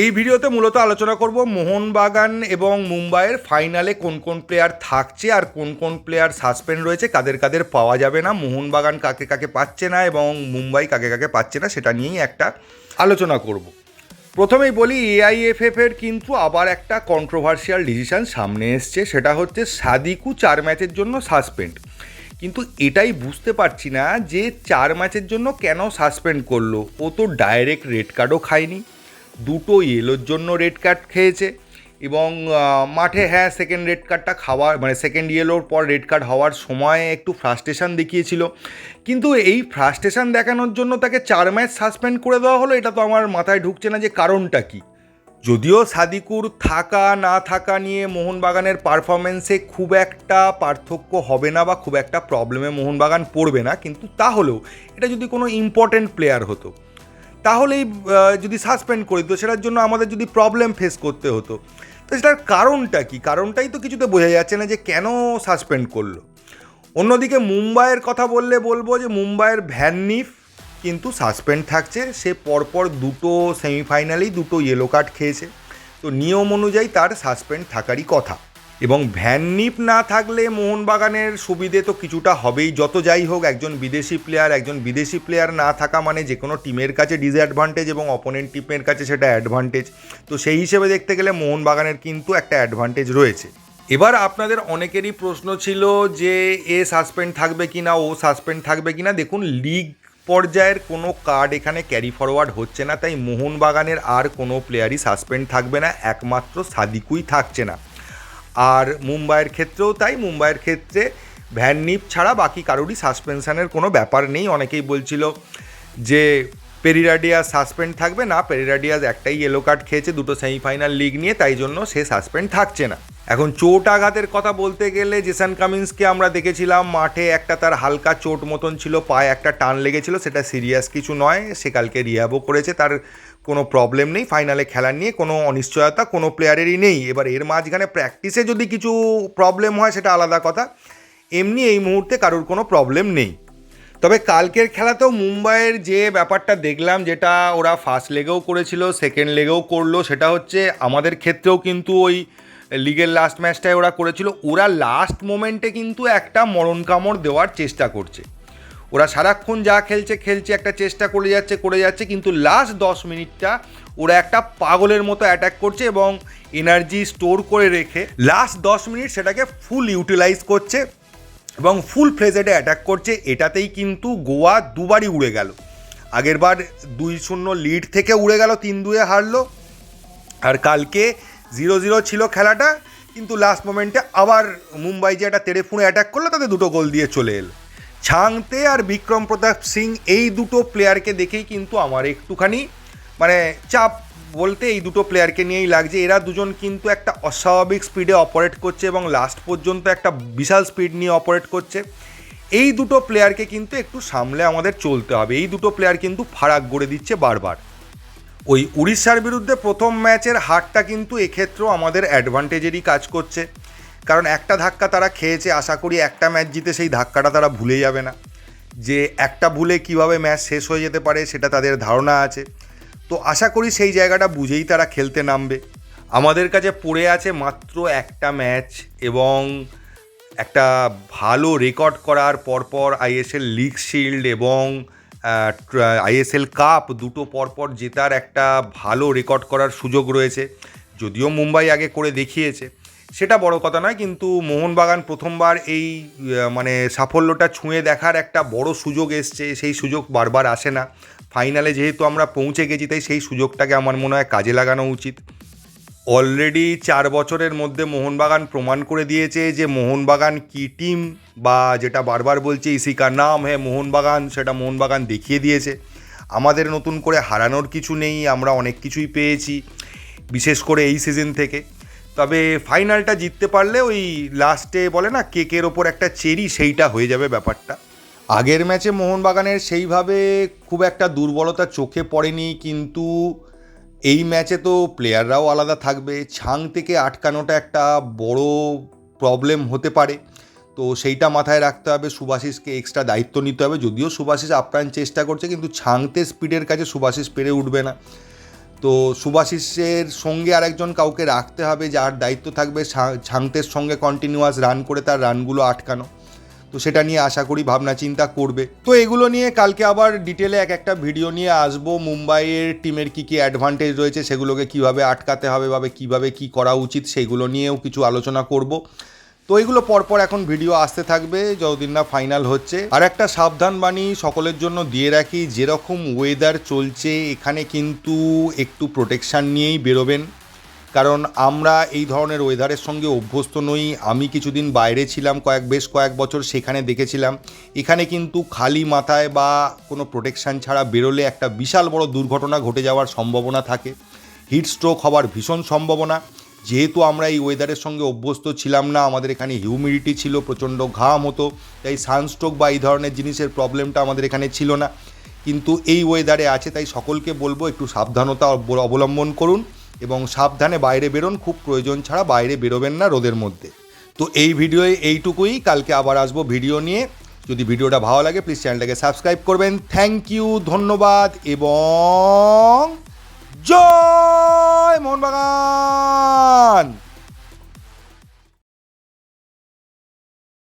এই ভিডিওতে মূলত আলোচনা করব মোহনবাগান এবং মুম্বাইয়ের ফাইনালে কোন কোন প্লেয়ার থাকছে আর কোন কোন প্লেয়ার সাসপেন্ড রয়েছে, কাদের কাদের পাওয়া যাবে না, মোহনবাগান কাকে কাকে পাচ্ছে না এবং মুম্বাই কাকে কাকে পাচ্ছে না সেটা নিয়েই একটা আলোচনা করব। প্রথমেই বলি এআইএফএফ এর কিন্তু আবার একটা কন্ট্রোভার্সিয়াল ডিসিশন সামনে এসছে, সেটা হচ্ছে সাদিকু চার ম্যাচের জন্য সাসপেন্ড কিন্তু এটাই বুঝতে পারছি না যে চার ম্যাচের জন্য কেন সাসপেন্ড করল, ও তো ডাইরেক্ট রেড কার্ডও খায়নি। দুটো ইয়েলোর জন্য রেড কার্ড খেয়েছে এবং মাঠে হ্যাঁ সেকেন্ড রেড কার্ডটা খাওয়ার মানে সেকেন্ড ইয়েলোর পর রেড কার্ড হওয়ার সময় একটু ফ্রাস্ট্রেশন দেখিয়েছিল। কিন্তু এই ফ্রাস্ট্রেশন দেখানোর জন্য তাকে চার ম্যাচ সাসপেন্ড করে দেওয়া হলো, এটা তো আমার মাথায় ঢুকছে না যে কারণটা কী। যদিও সাদিকুর থাকা, না থাকা নিয়ে মোহনবাগানের পারফরমেন্সে খুব একটা পার্থক্য হবে না বা খুব একটা প্রবলেমে মোহনবাগান পড়বে না, কিন্তু তাহলেও এটা যদি কোনো ইম্পর্ট্যান্ট প্লেয়ার হতো তাহলেই যদি সাসপেন্ড করে দিত সেটার জন্য আমাদের যদি প্রবলেম ফেস করতে হতো। তো সেটার কারণটা কি? কারণটাই তো কিছুতে বোঝা যাচ্ছে না যে কেন সাসপেন্ড করল। অন্যদিকে মুম্বাইয়ের কথা বললে বলব যে, মুম্বাইয়ের ভ্যাননিফ কিন্তু সাসপেন্ড থাকছে। সে পরপর দুটো সেমিফাইনালেই দুটো ইয়েলো কার্ড খেয়েছে। তো নিয়ম অনুযায়ী তার সাসপেন্ড থাকারই কথা। এবং ভ্যাননিপ না থাকলে মোহনবাগানের সুবিধে তো কিছুটা হবেই, যত যাই হোক, একজন বিদেশি প্লেয়ার একজন বিদেশি প্লেয়ার না থাকা মানে যে কোনো টিমের কাছে ডিসঅ্যাডভান্টেজ এবং অপোনেন্ট টিমের কাছে সেটা অ্যাডভান্টেজ তো সেই হিসেবে দেখতে গেলে মোহনবাগানের কিন্তু একটা অ্যাডভান্টেজ রয়েছে। এবার আপনাদের অনেকেরই প্রশ্ন ছিল যে, এ সাসপেন্ড থাকবে কি না ও সাসপেন্ড থাকবে কি না দেখুন লিগ পর্যায়ের কোনো কার্ড এখানে ক্যারি ফরওয়ার্ড হচ্ছে না, তাই মোহনবাগানের আর কোনো প্লেয়ারই সাসপেন্ড থাকবে না, একমাত্র সাদিকুই থাকছে না। আর মুম্বাইয়ের ক্ষেত্রেও তাই, মুম্বাইয়ের ক্ষেত্রে ভ্যান নিপ ছাড়া বাকি কারোরই সাসপেনশানের কোনো ব্যাপার নেই। অনেকেই বলছিল যে পেরিরাডিয়াস সাসপেন্ড থাকবে না। পেরিরাডিয়াস একটাই ইয়েলো কার্ড খেয়েছে, দুটো সেমিফাইনাল লিগ নিয়ে, তাই জন্য সে সাসপেন্ড থাকছে না। এখন চোট আঘাতের কথা বলতে গেলে, জেসান কামিন্সকে আমরা দেখেছিলাম, মাঠে একটা তার হালকা চোট মতন ছিল, পায়ে একটা টান লেগেছিল, সেটা সিরিয়াস কিছু নয়। সে কালকে রিহাবও করেছে, তার কোনো প্রবলেম নেই। ফাইনালে খেলার নিয়ে কোনো অনিশ্চয়তা কোনো প্লেয়ারেরই নেই। এবার এর মাঝখানে প্র্যাকটিসে যদি কিছু প্রবলেম হয়, সেটা আলাদা কথা। এমনি এই মুহূর্তে কারোর কোনো প্রবলেম নেই। তবে কালকের খেলাতেও মুম্বাইয়ের যে ব্যাপারটা দেখলাম, যেটা ওরা ফার্স্ট লেগেও করেছিল সেকেন্ড লেগেও করল, সেটা হচ্ছে আমাদের ক্ষেত্রেও কিন্তু ওই লিগের লাস্ট ম্যাচটায় ওরা করেছিল। ওরা লাস্ট মোমেন্টে কিন্তু একটা মরণ কামড় দেওয়ার চেষ্টা করছে। ওরা সারাক্ষণ যা খেলছে খেলছে, একটা চেষ্টা করে যাচ্ছে করে যাচ্ছে, কিন্তু লাস্ট দশ মিনিটটা ওরা একটা পাগলের মতো অ্যাটাক করছে এবং এনার্জি স্টোর করে রেখে লাস্ট দশ মিনিট সেটাকে ফুল ইউটিলাইজ করছে। এবং ফুল ফ্লেজেডে অ্যাটাক করছে, এটাতেই কিন্তু গোয়া দুবারই উড়ে গেল। আগেরবার দুই শূন্য লিড থেকে উড়ে গেল, তিন দুয়ে হারলো। আর কালকে জিরো জিরো ছিল খেলাটা, কিন্তু লাস্ট মোমেন্টে আবার মুম্বাই যে একটা তেড়ে ফুঁড়ে অ্যাটাক করল, তাতে দুটো গোল দিয়ে চলে এলো। ছাংতে আর বিক্রম প্রতাপ সিং এই দুটো প্লেয়ারকে দেখেই কিন্তু আমার একটুখানি মানে চাপ বলতে এই দুটো প্লেয়ারকে নিয়েই লাগছে। এরা দুজন কিন্তু একটা অস্বাভাবিক স্পিডে অপারেট করছে এবং লাস্ট পর্যন্ত একটা বিশাল স্পিড নিয়ে অপারেট করছে। এই দুটো প্লেয়ারকে কিন্তু একটু সামলে আমাদের চলতে হবে। এই দুটো প্লেয়ার কিন্তু ফারাক গড়ে দিচ্ছে বারবার। ওই উড়িষ্যার বিরুদ্ধে প্রথম ম্যাচের হারটা কিন্তু এক্ষেত্রেও আমাদের অ্যাডভান্টেজেরই কাজ করছে। কারণ একটা ধাক্কা তারা খেয়েছে, আশা করি একটা ম্যাচ জিতে সেই ধাক্কাটা তারা ভুলে যাবে না। যে একটা ভুলে কীভাবে ম্যাচ শেষ হয়ে যেতে পারে সেটা তাদের ধারণা আছে। তো আশা করি সেই জায়গাটা বুঝেই তারা খেলতে নামবে। আমাদের কাছে পড়ে আছে মাত্র একটা ম্যাচ এবং একটা ভালো রেকর্ড করার পরপর আইএসএল লিগ শিল্ড এবং আইএসএল কাপ দুটো পরপর জেতার একটা ভালো রেকর্ড করার সুযোগ রয়েছে। যদিও মুম্বাই আগে করে দেখিয়েছে। সেটা বড় কথা নয়, কিন্তু মোহনবাগান প্রথমবার এই মানে সাফল্যটা ছুঁয়ে দেখার একটা বড় সুযোগ এসছে, সেই সুযোগ বারবার আসে না। ফাইনালে যেহেতু আমরা পৌঁছে গেছি, তাই সেই সুযোগটাকে আমার মনে হয় কাজে লাগানো উচিত। অলরেডি চার বছরের মধ্যে মোহনবাগান প্রমাণ করে দিয়েছে যে মোহনবাগান কি টিম বা যেটা বারবার বলছে ইসি কার নাম হ্যাঁ মোহনবাগান, সেটা মোহনবাগান দেখিয়ে দিয়েছে। আমাদের নতুন করে হারানোর কিছু নেই, আমরা অনেক কিছুই পেয়েছি, বিশেষ করে এই সিজন থেকে। তবে ফাইনালটা জিততে পারলে ওই লাস্টে বলে না, কেকের ওপর একটা চেরি, সেইটা হয়ে যাবে ব্যাপারটা। আগের ম্যাচে মোহনবাগানের সেইভাবে খুব একটা দুর্বলতা চোখে পড়েনি, কিন্তু এই ম্যাচে তো প্লেয়াররাও আলাদা থাকবে। ছাং থেকে আটকানোটা একটা বড় প্রবলেম হতে পারে। তো সেইটা মাথায় রাখতে হবে, সুভাষিসকে এক্সট্রা দায়িত্ব নিতে হবে। যদিও সুভাষিস আপ্রাণ চেষ্টা করছে, কিন্তু ছাংতে স্পিডের কাছে সুভাষিস পেরে উঠবে না। তো সুভাশিসের সঙ্গে আরেকজন কাউকে রাখতে হবে, যার দায়িত্ব থাকবে ঝাংতের সঙ্গে কন্টিনিউয়াস রান করে তার রানগুলো আটকানো। তো সেটা নিয়ে আশা করি, ভাবনা চিন্তা করবে। তো এগুলো নিয়ে কালকে আবার ডিটেলে এক একটা ভিডিও নিয়ে আসব, মুম্বাইয়ের টিমের কী কী অ্যাডভান্টেজ রয়েছে সেগুলোকে কীভাবে আটকাতে হবে বা কীভাবে কি করা উচিত সেগুলো নিয়েও কিছু আলোচনা করব। তো এগুলো পরপর এখন ভিডিও আসতে থাকবে, যতদিন না ফাইনাল হচ্ছে। আর একটা সাবধান বাণী সকলের জন্য দিয়ে রাখি, যেরকম ওয়েদার চলছে, এখানে কিন্তু একটু প্রোটেকশান নিয়েই বেরোবেন। কারণ আমরা এই ধরনের ওয়েদারের সঙ্গে অভ্যস্ত নই। আমি কিছুদিন বাইরে ছিলাম কয়েক, বেশ কয়েক বছর সেখানে দেখেছিলাম। এখানে কিন্তু খালি মাথায় বা কোনো প্রোটেকশান ছাড়া বেরোলে একটা বিশাল বড় দুর্ঘটনা ঘটে যাওয়ার সম্ভাবনা থাকে। হিট স্ট্রোক হওয়ার ভীষণ সম্ভাবনা। যেহেতু আমরা এই ওয়েদারের সঙ্গে অভ্যস্ত ছিলাম না, আমাদের এখানে হিউমিডিটি ছিল, প্রচণ্ড ঘাম হতো, তাই সানস্ট্রোক বা এই ধরনের জিনিসের প্রবলেমটা আমাদের এখানে ছিল না। কিন্তু এই ওয়েদারে আছে, তাই সকলকে বলব একটু সাবধানতা অব- অবলম্বন করুন এবং সাবধানে বাইরে বেরোন, খুব প্রয়োজন ছাড়া বাইরে বেরোবেন না রোদের মধ্যে। তো এই ভিডিওয়ে এইটুকুই, কালকে আবার আসব ভিডিও নিয়ে। যদি ভিডিওটা ভালো লাগে প্লিজ চ্যানেলটাকে সাবস্ক্রাইব করবেন। থ্যাংক ইউ ধন্যবাদ এবং জয়! জয় মোহনবাগান।